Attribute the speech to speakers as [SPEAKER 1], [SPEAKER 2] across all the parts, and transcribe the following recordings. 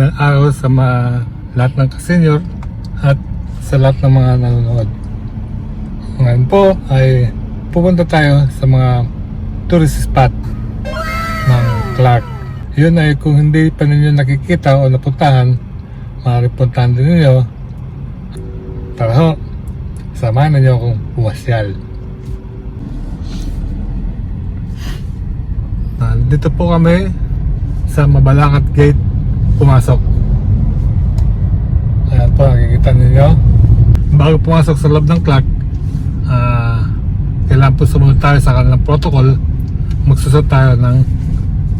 [SPEAKER 1] Magandang araw sa mga lahat ng kasenyor at sa lahat ng mga nanonood. Ngayon po ay pupunta tayo sa mga tourist spot ng Clark. Yun ay kung hindi pa ninyo nakikita o napuntahan, maaari puntahan din ninyo. Tara ho, samahan ninyo akong pumasyal. Ah, dito po kami sa Mabalakat Gate pumasok. Ayan po, nakikita ninyo. Bago pumasok sa loob ng clock, ah, kailangan po sumunod tayo sa kanilang protocol. Magsusot tayo ng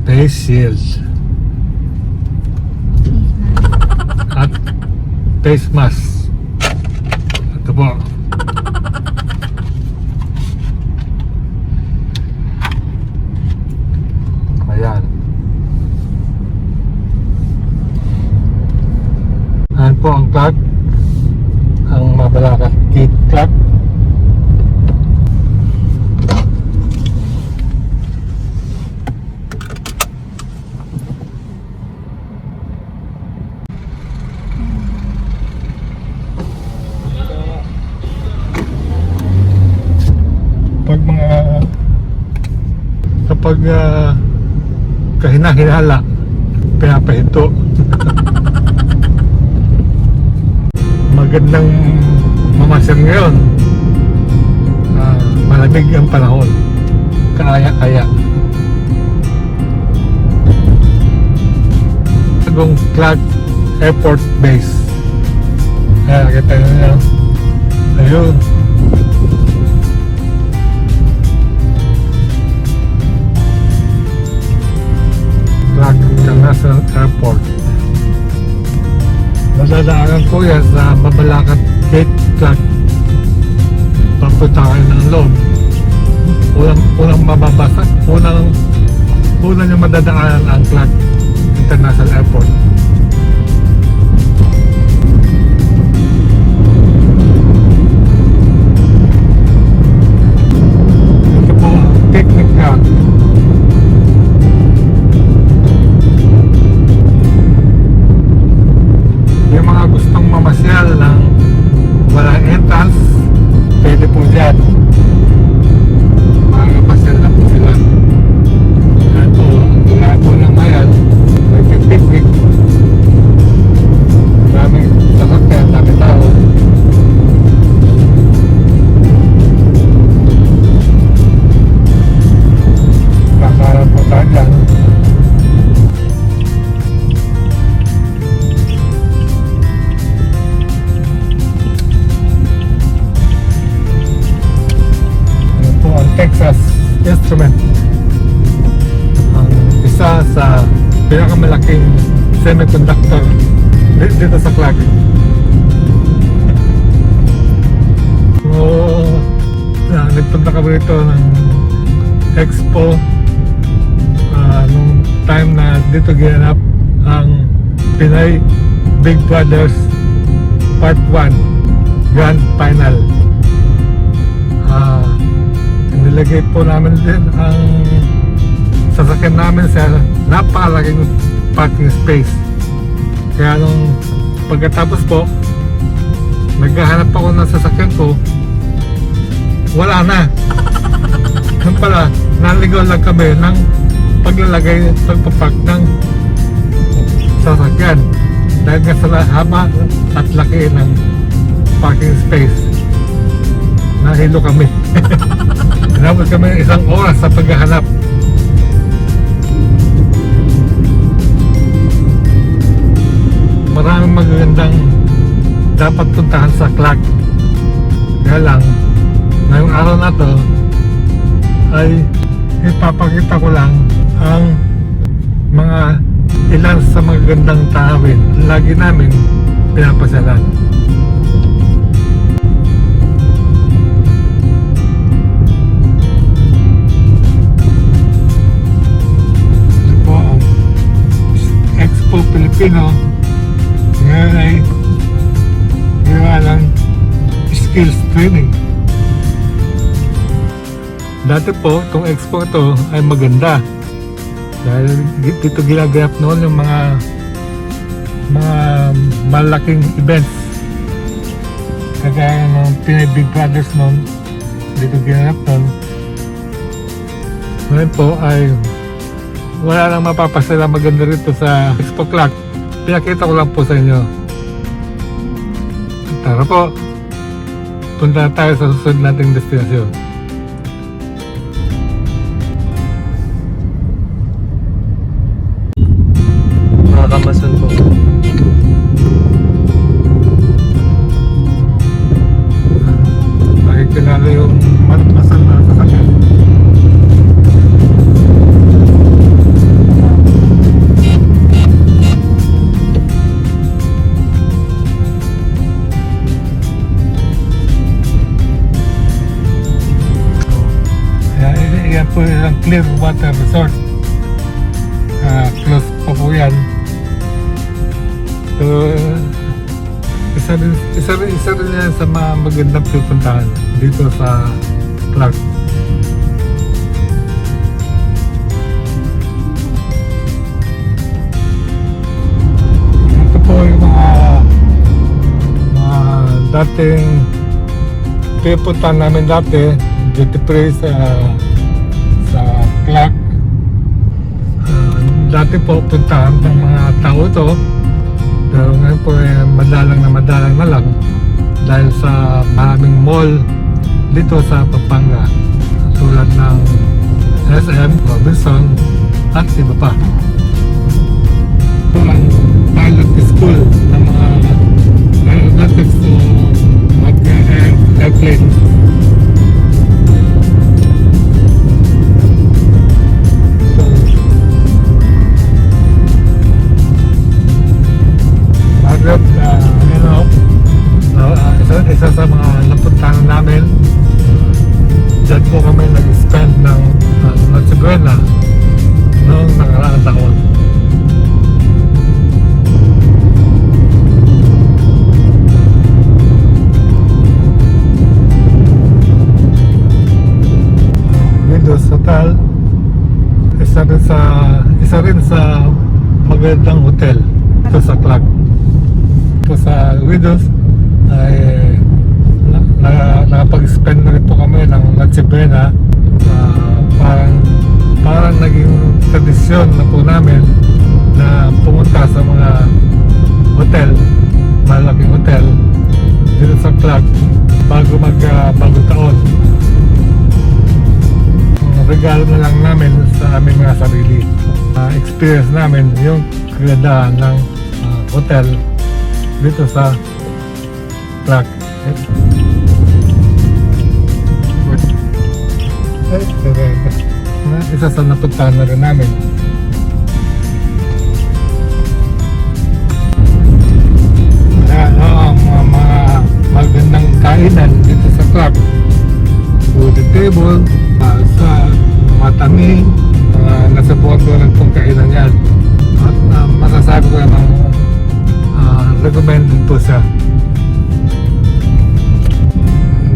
[SPEAKER 1] face shield at face mask. Ito po. Ayan. Ayan po ang clock. Ang Mabalacat Gate Clock. Pag mga kapag uh, kahina-hinala, pinapahinto. Magandang mamasyal ngayon. Ah, malamig ang panahon. Kaaya-aya. Bagong Clark Airport Base. Ayan, nyo nyo. Ayun. Airport. Nadadaanan ko yan sa Mabalacat Gate Clark. Papunta kayo ng loob. Unang, unang mababasa, unang, unang yung madadaanan ang Clark International Airport. Instrument. Ang isa sa pinakamalaking semiconductor di- dito sa Clark. So, yeah, nagpunta kami rito ng Expo ah, nung time na dito ginanap ang Pinay Big Brothers Part 1 Grand Final. Nilagay po namin din ang sasakyan namin sa napakalaking parking space. Kaya nung pagkatapos po, naghahanap ako ng sasakyan ko, wala na. Yung pala, naligaw lang kami ng paglalagay, pagpapark ng sasakyan. Dahil nga sa haba at laki ng parking space, nahilo kami. Inabot kami ng isang oras sa paghahanap. Maraming magagandang dapat puntahan sa Clark. Kaya lang, ngayong araw na to ay ipapakita ko lang ang mga ilan sa magagandang tanawin lagi namin pinapasyalan. Expo Filipino ngayon ay ginawa skills training. Dati po, itong expo ito ay maganda. Dahil dito ginaganap noon yung mga mga malaking events. Kagaya ng Pinay Big Brothers noon, dito ginanap noon. Ngayon po ay wala nang mapapasala maganda rito sa Expo Clock. Pinakita ko lang po sa inyo. Tara po. Punta tayo sa susunod nating destinasyon. Resort. Ah, close pa po yan. So, isa rin, isa rin, isa rin yan sa mga magandang pupuntahan dito sa Clark. Ito po yung mga mga dating pipuntahan namin dati duty free sa sa dati po puntahan ng mga tao to pero ngayon po eh, madalang na madalang na lang dahil sa maraming mall dito sa Pampanga tulad ng SM, Robinson at iba pa. Ang pilot school ng mga aeronautics to mag-airplane. Sa isa rin sa magandang hotel ito sa Clark. Po sa Widows ay na, na, nakapag-spend na rin po kami ng Noche Buena. Ah, parang parang naging tradisyon na po namin na pumunta sa mga hotel malaking hotel dito sa Clark bago mag ah, bagong taon regalo na lang namin sa aming mga sarili Ah, experience namin yung kagandahan ng ah, hotel dito sa Clark. Talaga. Na- Isa sa napuntahan na rin namin. Ayan, oo, mga, magandang kainan dito sa Clark. Wooden table, pasa, matami, mga nasa buwan doon pong kainan yan. At ah, masasabi ko namang ah, recommended po siya.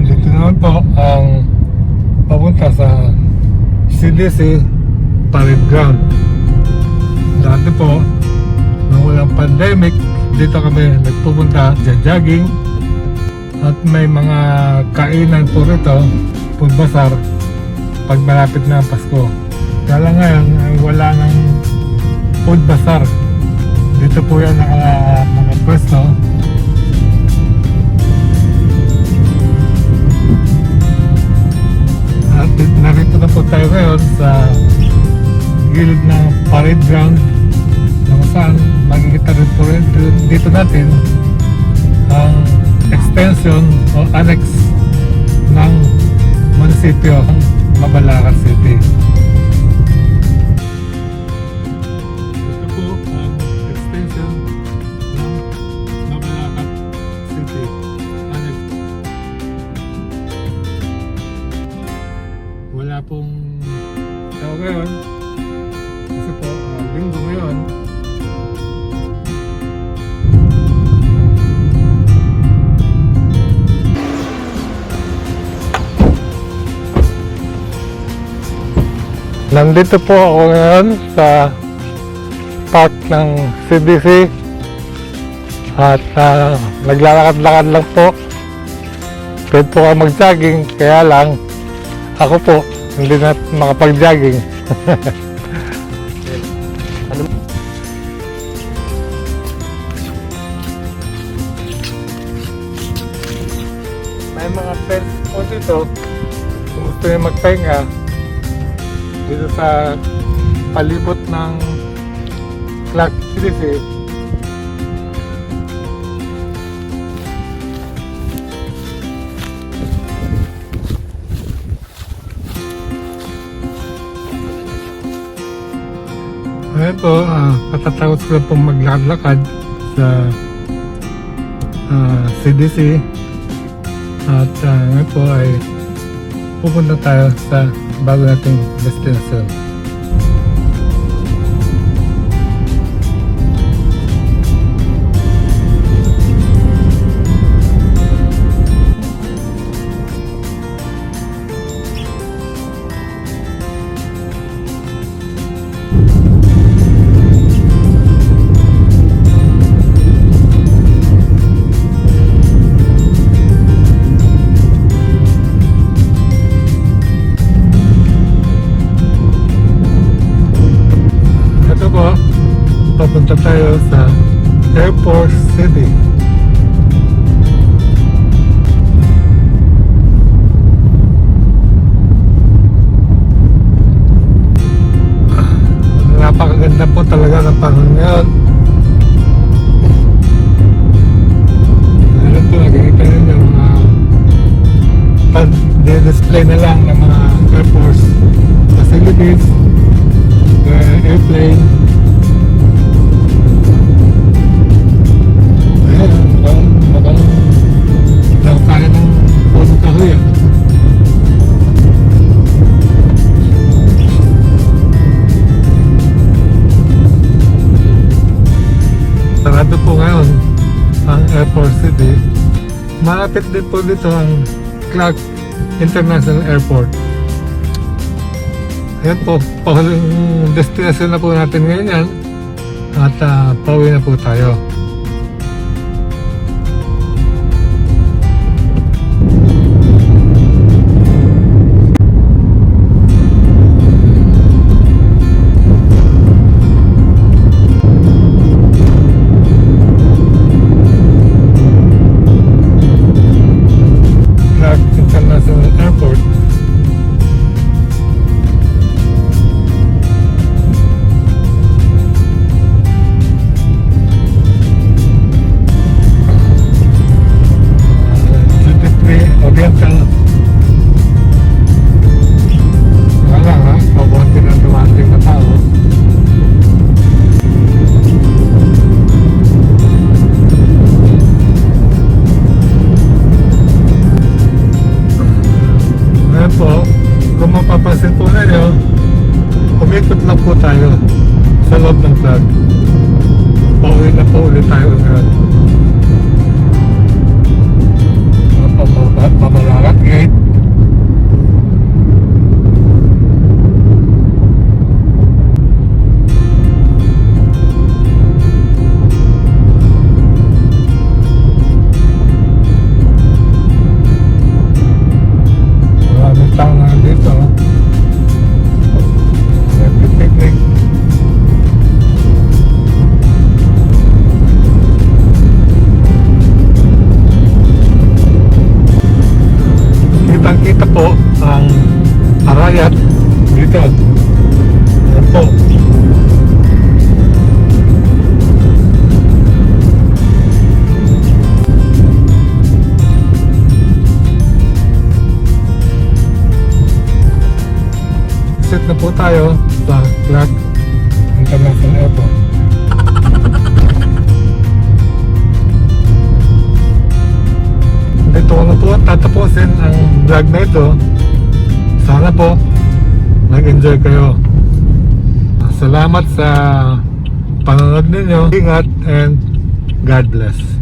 [SPEAKER 1] Dito naman po ang papunta sa CDC Parade Ground. Dati po, nung walang pandemic, dito kami nagpupunta, jogging at may mga kainan po rito, food bazaar, pag malapit na ang Pasko. Kaya lang ngayon, ay wala ng food bazaar. Dito po yan naka, nakapwesto. At narito na po tayo ngayon sa gilid ng parade ground na saan makikita rin po rin dito natin ang extension o annex ng munisipyo Mabalacat City. Nandito po ako ngayon sa park ng CDC At ah, naglalakad-lakad lang po. Pwede po kayo mag-jogging, kaya lang ako po hindi na makapag-jogging.
[SPEAKER 2] Ano?
[SPEAKER 1] May mga pets po dito kung gusto nyo magpahinga dito sa palibot ng Clark City. Ayan po, ah, katatapos ko lang pong maglakad-lakad sa ah, CDC at uh, ngayon po ay pupunta tayo sa bago nating destination. Tayo sa Airport City. Airport City. Malapit din po dito ang Clark International Airport. Ayan po, pahuling destination na po natin ngayon yan. At uh, pauwi na po tayo. Pauwi na po ulit tayo Clark International Airport. Ito na po tatapusin ang vlog na ito. Sana po nag-enjoy kayo. Salamat sa panonood ninyo. Ingat and God bless.